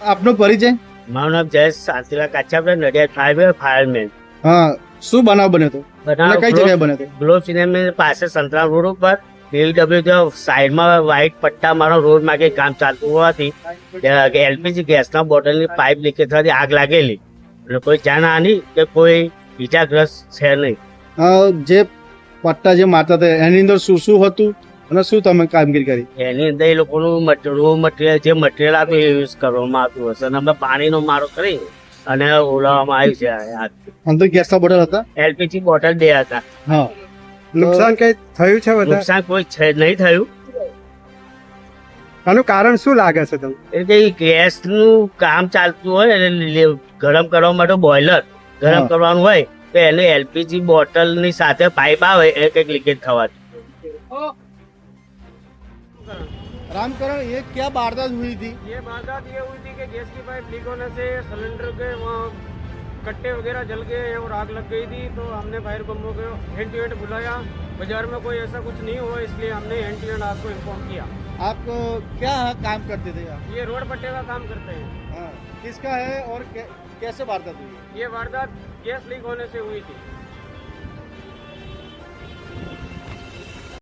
આપનો પરિચય? મારું નામ જયેશ શાંતિલાલ કાચાપડા નડિયાદ ફાયર ફાયરમેન હા શું બનાવ બન્યો હતો અને કઈ જગ્યાએ બન્યો હતો ગ્લોબ સિનેમા પાસે સંતરામ રોડ ઉપર. બીએલડબ્લ્યુ સાઈડમાં વ્હાઈટ પટ્ટા મારો રોડ માગે કામ ચાલતું હોવાથી. એલપીજી ગેસના બોટલની પાઇપ લીકેજ થવાથી આગ લાગેલી. અને કોઈ જાનહાની કે કોઈ ઈજાગ્રસ્ત છે નહીં. જે પટ્ટા જે મારતા હતા એની અંદર શું શું હતું? અને શું તમે કામગીરી કરી? એની અંદર એ લોકોનું રો મટીરિયલ જે મટીરિયલ આપ્યું એ યુઝ કરવામાં આવતું હશે. અને અમે પાણીનો મારો કરી અને ઓલાવવામાં આવ્યું છે અંદર ગેસના બોટલ હતા? એલપીજી બોટલ બે હતા. હા. નુકસાન કઈ થયું છે નુકસાન કોઈ છે નહીં થયું. આનું કારણ શું લાગે છે તમને? એટલે એ ગેસનું કામ ચાલતું હોય અને ગરમ કરવા માટે બોઇલર ગરમ કરવાનું હોય તો એને એલપીજી બોટલની સાથે પાઇપ આવે એ કંઈક લીકેજ થવાથી. रामकरण। ये क्या वारदात हुई थी? ये वारदात ये हुई थी कि गैस की पाइप लीक होने से सिलेंडर के वहाँ कट्टे वगैरह जल गए हैं और आग लग गई थी तो हमने फायर कम्बो को हैंड टू हैंड बुलाया। बाज़ार में कोई ऐसा कुछ नहीं हुआ इसलिए हमने हैंड टू हैंड आपको इन्फॉर्म किया। आप क्या काम करते थे आप? ये रोड पट्टे का काम करते हैं। हाँ, किसका है और कैसे वारदात हुई? ये वारदात गैस लीक होने से हुई थी।